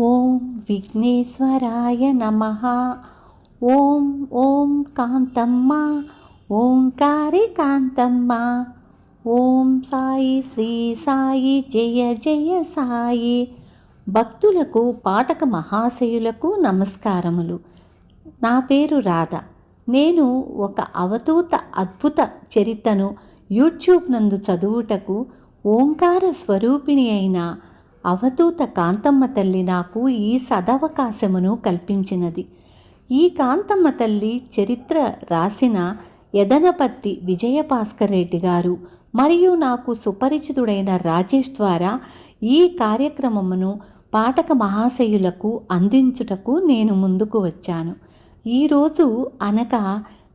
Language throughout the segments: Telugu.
ఓం విఘ్నేశ్వరాయ నమ. ఓం ఓం కాంతమ్మ. ఓంకారి కాంతమ్మ. ఓం సాయి శ్రీ సాయి జయ జయ సాయి. భక్తులకు పాఠక మహాశయులకు నమస్కారములు. నా పేరు రాధ. నేను ఒక అవధూత అద్భుత చరిత్రను యూట్యూబ్ నందు చదువుటకు ఓంకార స్వరూపిణి అయిన అవధూత కాంతమ్మ తల్లి నాకు ఈ సదవకాశమును కల్పించినది. ఈ కాంతమ్మ తల్లి చరిత్ర రాసిన యదనపత్తి విజయభాస్కర్ రెడ్డి గారు మరియు నాకు సుపరిచితుడైన రాజేష్ ద్వారా ఈ కార్యక్రమమును పాఠక మహాశయులకు అందించుటకు నేను ముందుకు వచ్చాను. ఈరోజు అనగా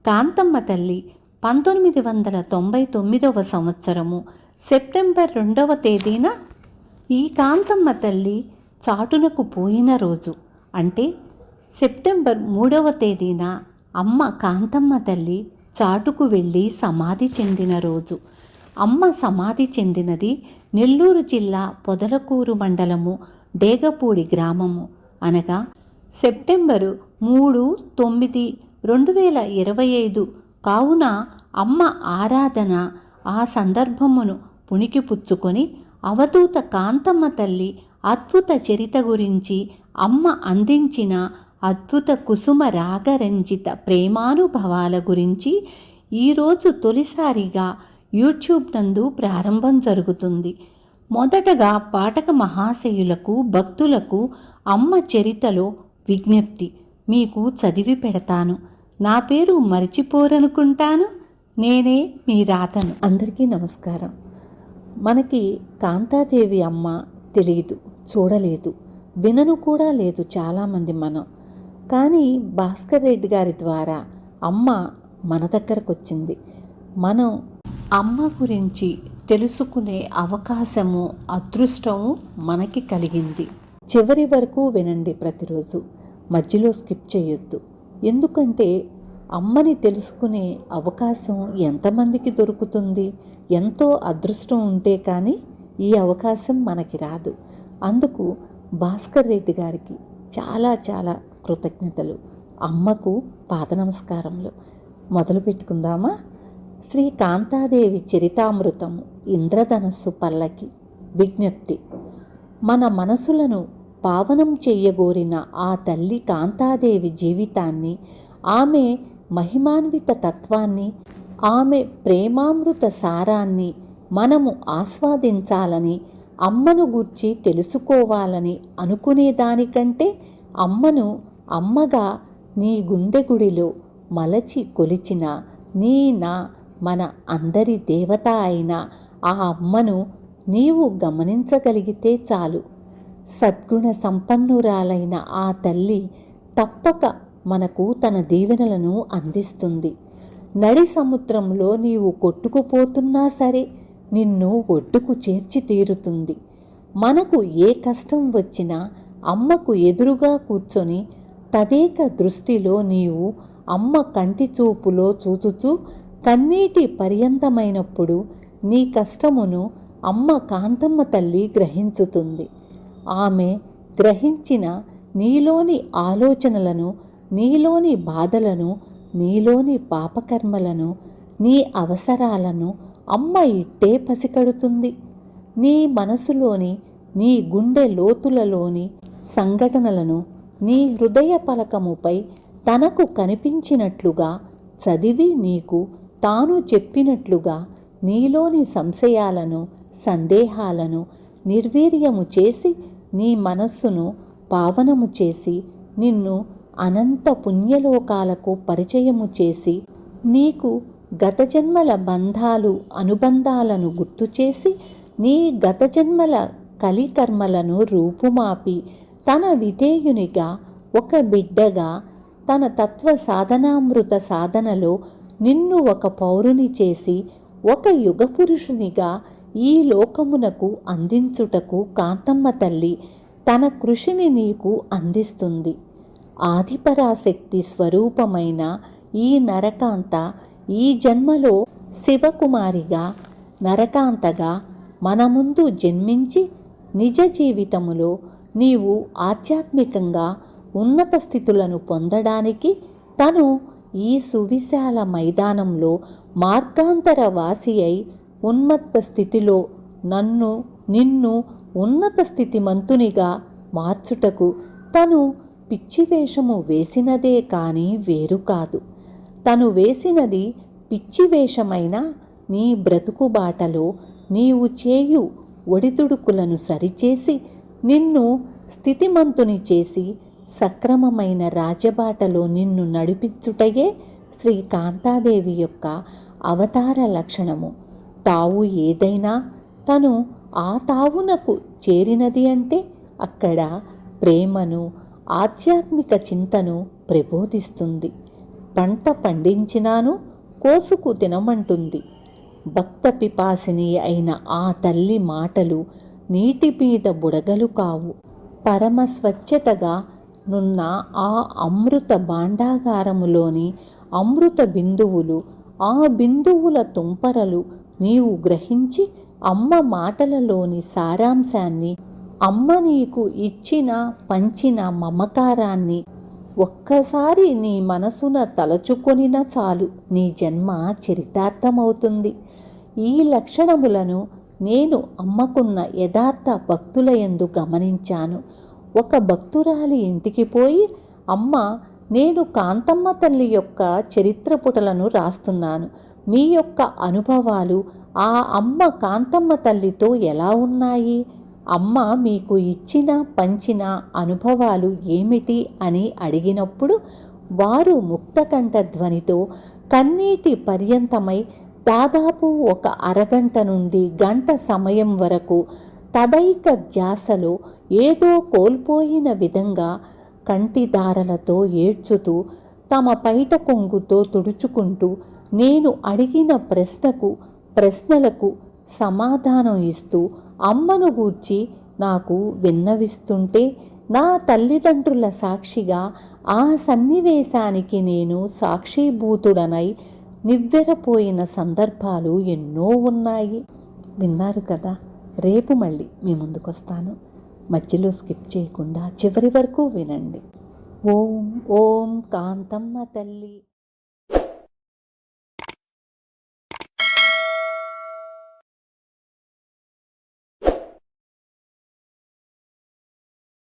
కాంతమ్మ తల్లి పంతొమ్మిది వందల తొంభై తొమ్మిదవ సంవత్సరము సెప్టెంబర్ రెండవ తేదీన ఈ కాంతమ్మ తల్లి చాటునకు పోయిన రోజు అంటే సెప్టెంబర్ మూడవ తేదీన అమ్మ కాంతమ్మ తల్లి చాటుకు వెళ్ళి సమాధి చెందిన రోజు. అమ్మ సమాధి చెందినది నెల్లూరు జిల్లా పొదలకూరు మండలము డేగపూడి గ్రామము. అనగా సెప్టెంబరు మూడు తొమ్మిది రెండు వేల ఇరవై ఐదు కావున అమ్మ ఆరాధన ఆ సందర్భమును పుణికిపుచ్చుకొని అవధూత కాంతమ్మ తల్లి అద్భుత చరిత గురించి అమ్మ అందించిన అద్భుత కుసుమ రాగరంజిత ప్రేమానుభవాల గురించి ఈరోజు తొలిసారిగా యూట్యూబ్ నందు ప్రారంభం జరుగుతుంది. మొదటగా పాఠక మహాశయులకు భక్తులకు అమ్మ చరితలో విజ్ఞప్తి. మీకు చదివి పెడతాను. నా పేరు మర్చిపోరనుకుంటాను. నేనే మీ రాతను అందరికీ నమస్కారం. మనకి కాంతాదేవి అమ్మ తెలియదు చూడలేదు వినను కూడా లేదు చాలామంది మనం. కానీ భాస్కర్ రెడ్డి గారి ద్వారా అమ్మ మన దగ్గరకు వచ్చింది మనం అమ్మ గురించి తెలుసుకునే అవకాశము అదృష్టము మనకి కలిగింది. చివరి వరకు వినండి ప్రతిరోజు మధ్యలో స్కిప్ చేయొద్దు. ఎందుకంటే అమ్మని తెలుసుకునే అవకాశం ఎంతమందికి దొరుకుతుంది? ఎంతో అదృష్టం ఉంటే కానీ ఈ అవకాశం మనకి రాదు. అందుకు భాస్కర్ రెడ్డి గారికి చాలా చాలా కృతజ్ఞతలు. అమ్మకు పాద నమస్కారములు. మొదలు పెట్టుకుందామా? శ్రీ కాంతాదేవి చరితామృతము ఇంద్రధనస్సు పల్లకి విజ్ఞప్తి. మన మనసులను పావనం చెయ్యగోరిన ఆ తల్లి కాంతాదేవి జీవితాన్ని ఆమె మహిమాన్విత తత్వాన్ని ఆమె ప్రేమామృత సారాన్ని మనము ఆస్వాదించాలని అమ్మను గూర్చి తెలుసుకోవాలని అనుకునేదానికంటే అమ్మను అమ్మగా నీ గుండె గుడిలో మలచి కొలిచిన నీ నా మన అందరి దేవత అయిన ఆ అమ్మను నీవు గమనించగలిగితే చాలు. సద్గుణ సంపన్నురాలైన ఆ తల్లి తప్పక మనకు తన దీవెనలను అందిస్తుంది. నడి సముద్రంలో నీవు కొట్టుకుపోతున్నా సరే నిన్ను ఒడ్డుకు చేర్చి తీరుతుంది. మనకు ఏ కష్టం వచ్చినా అమ్మకు ఎదురుగా కూర్చొని తదేక దృష్టిలో నీవు అమ్మ కంటి చూపులో చూచుచూ కన్నీటి పర్యంతమైనప్పుడు నీ కష్టమును అమ్మ కాంతమ్మ తల్లి గ్రహించుతుంది. ఆమె గ్రహించిన నీలోని ఆలోచనలను నీలోని బాధలను నీలోని పాపకర్మలను నీ అవసరాలను అమ్మ ఇట్టే పసికడుతుంది. నీ మనసులోని నీ గుండె లోతులలోని సంఘటనలను నీ హృదయ పలకముపై తనకు కనిపించినట్లుగా చదివి నీకు తాను చెప్పినట్లుగా నీలోని సంశయాలను సందేహాలను నిర్వీర్యము చేసి నీ మనస్సును పావనము చేసి నిన్ను అనంత పుణ్యలోకాలకు పరిచయము చేసి నీకు గత జన్మల బంధాలు అనుబంధాలను గుర్తు చేసి నీ గత జన్మల కలికర్మలను రూపుమాపి తన విధేయునిగా ఒక బిడ్డగా తన తత్వ సాధనామృత సాధనలో నిన్ను ఒక పౌరుని చేసి ఒక యుగపురుషునిగా ఈ లోకమునకు అందించుటకు కాంతమ్మ తల్లి తన కృషిని నీకు అందిస్తుంది. ఆదిపరాశక్తి స్వరూపమైన ఈ నరకాంత ఈ జన్మలో శివకుమారిగా నరకాంతగా మన ముందు జన్మించి నిజ జీవితములో నీవు ఆధ్యాత్మికంగా ఉన్నత స్థితులను పొందడానికి తను ఈ సువిశాల మైదానంలో మార్గాంతర వాసి అయి ఉన్మత్త స్థితిలో నన్ను నిన్ను ఉన్నత స్థితిమంతునిగా మార్చుటకు తను పిచ్చి వేషము వేసినదే కానీ వేరు కాదు. తను వేసినది పిచ్చి వేషమైనా నీ బ్రతుకు బాటలో నీవు చేయు ఒడిదుడుకులను సరిచేసి నిన్ను స్థితిమంతుని చేసి సక్రమమైన రాజబాటలో నిన్ను నడిపించుటయే శ్రీ కాంతాదేవి యొక్క అవతార లక్షణము. తావు ఏదైనా తను ఆ తావునకు చేరినది అంటే అక్కడ ప్రేమను ఆధ్యాత్మిక చింతను ప్రబోధిస్తుంది. పంట పండించినాను కోసుకు తినమంటుంది. భక్త పిపాసిని అయిన ఆ తల్లి మాటలు నీటి మీద బుడగలు కావు. పరమ స్వచ్ఛతగా నున్న ఆ అమృత భాండాగారములోని అమృత బిందువులు ఆ బిందువుల తుంపరలు నీవు గ్రహించి అమ్మ మాటలలోని సారాంశాన్ని అమ్మ నీకు ఇచ్చిన పంచిన మమకారాన్ని ఒక్కసారి నీ మనసున తలచుకొనిన చాలు. నీ జన్మ చరితార్థమవుతుంది. ఈ లక్షణములను నేను అమ్మకున్న యథార్థ భక్తుల యందు గమనించాను. ఒక భక్తురాలి ఇంటికి పోయి అమ్మ నేను కాంతమ్మ తల్లి యొక్క చరిత్ర పుటలను రాస్తున్నాను. మీ యొక్క అనుభవాలు ఆ అమ్మ కాంతమ్మ తల్లితో ఎలా ఉన్నాయి? అమ్మ మీకు ఇచ్చిన పంచిన అనుభవాలు ఏమిటి అని అడిగినప్పుడు వారు ముక్తకంఠ ధ్వనితో కన్నీటి పర్యంతమై దాదాపు ఒక అరగంట నుండి గంట సమయం వరకు తదైక ధ్యాసలో ఏదో కోల్పోయిన విధంగా కంటిదారలతో ఏడ్చుతూ తమ పైట కొంగుతో తుడుచుకుంటూ నేను అడిగిన ప్రశ్నకు ప్రశ్నలకు సమాధానం ఇస్తూ అమ్మను గూర్చి నాకు విన్నవిస్తుంటే నా తల్లిదండ్రుల సాక్షిగా ఆ సన్నివేశానికి నేను సాక్షిభూతుడనై నివ్వెరపోయిన సందర్భాలు ఎన్నో ఉన్నాయి. విన్నారు కదా రేపు మళ్ళీ మీ ముందుకొస్తాను. మధ్యలో స్కిప్ చేయకుండా చివరి వరకు వినండి. ఓం ఓం కాంతమ్మ తల్లి.